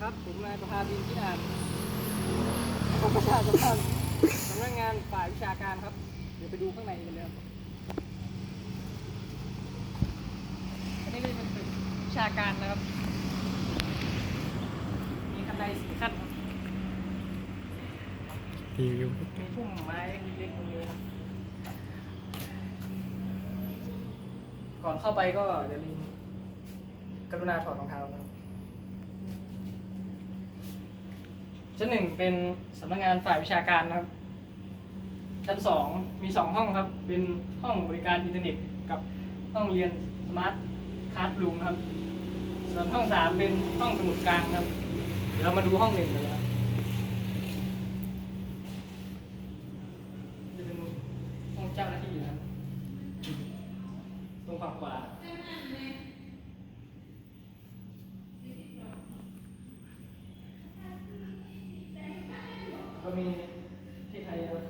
ครับ ผมนายประภาบินที่อ่านกรมประชาสัมพันธ์สำนักงานฝ่ายวิชาการครับ เดี๋ยวไปดูข้างในกันเลยครับอันนี้ก็จะเป็นตึกวิชาการนะครับ มีขั้นใดสี่ขั้นครับรีวิวมีพุ่มไม้เล็กๆตรงนี้ครับก่อนเข้าไปก็อย่าลืมกรุณาถอดรองเท้านะครับ ชั้นหนึ่งเป็นสำนักงานฝ่ายวิชาการครับ ชั้นสองมีสองห้องครับ เป็นห้องบริการอินเทอร์เน็ตกับห้องเรียนสมาร์ทคลาสรูมครับ ส่วนห้องสามเป็นห้องสมุดกลางครับ เดี๋ยวเรามาดูห้องหนึ่งกันนะครับจะเป็นห้องเจ้าหน้าที่นะครับตรงฝั่งขวาก็มีที่ไทยนะครับ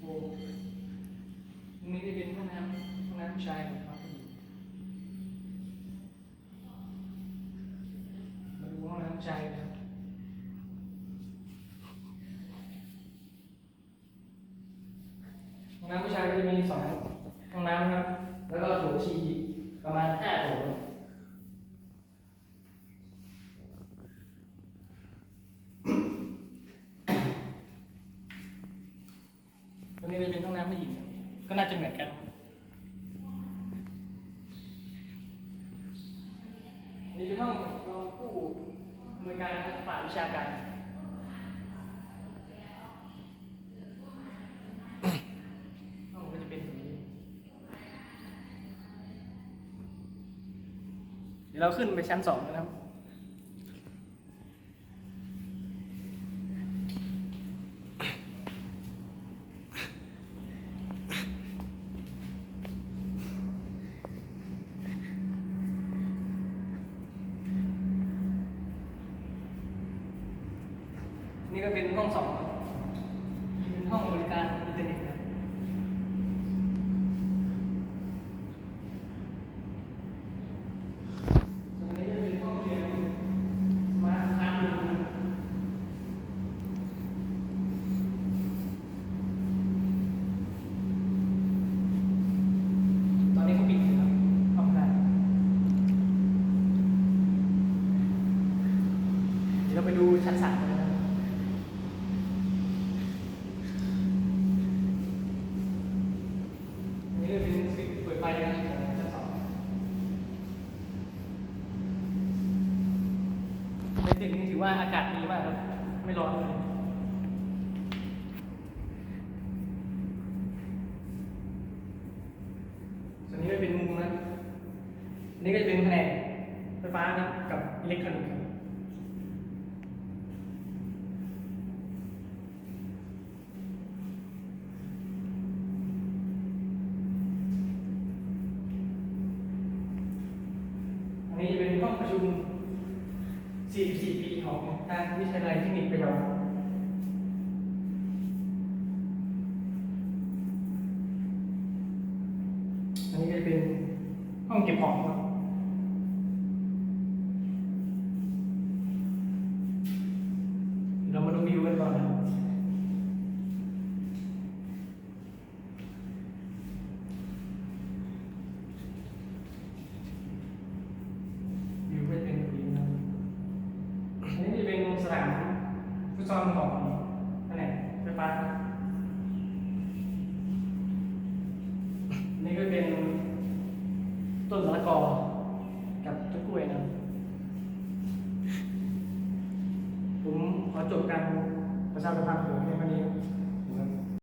โอ้ตรงนี้จะเป็นห้องน้ำห้องน้ำผู้ชายนะครับมาดูห้อ งน้ำผู้ชายนะห้องน้ำผู้ชายก็จะมีสองห้องน้ำครับ แล้วก็โถชีประมาณห้าโถตรงนี้จะเป็นห้องน้ำผู้หญิงก็น่าจะเหมือนกันเป็นห้องรองผู้อำนวยการ ฝ่ายวิชาการห้องก็จะเป็นเดี๋ยวเราขึ้นไปชั้นสองนะครับ นี่ก็เป็นห้องสองเป็นห้องบริการอินเทอร์เน็ตครับอันนี้จะเป็นห้องเรียนมาค้างอยู่นะตอนนี้เขาปิดอยู่ครับห้องนั้นเดี๋ยวเราไปดูชั้นสามกันื่อนเป็นปิดเปิดไฟนะครับชั้นสองในตึกนี้ถือว่าอากาศดีมากครับไม่ร้อนเลยส่วนนี้ก็เป็นมุมนะนนี้ก็จะเป็นแผนกไฟฟ้านะกับอิเล็กทรอนิกส์ครับ อันนี้จะเป็นห้องประชุม 44 ปีของทางวิทยาลัยเทคนิคประยองอันนี้จะเป็นห้องเก็บของครับเรามาดูวิวกันก่อนนะวิวก็จะเป็นแบบนี้นะครับ อันนี้จะเป็นสนามฟุตซอลของแผนกไฟฟ้าค รับอันนี่ก็เป็นต้นมะละกอกับต้นกล้วยนะครับผมขอจบการประชาสัมพันธ์ของในวันนี้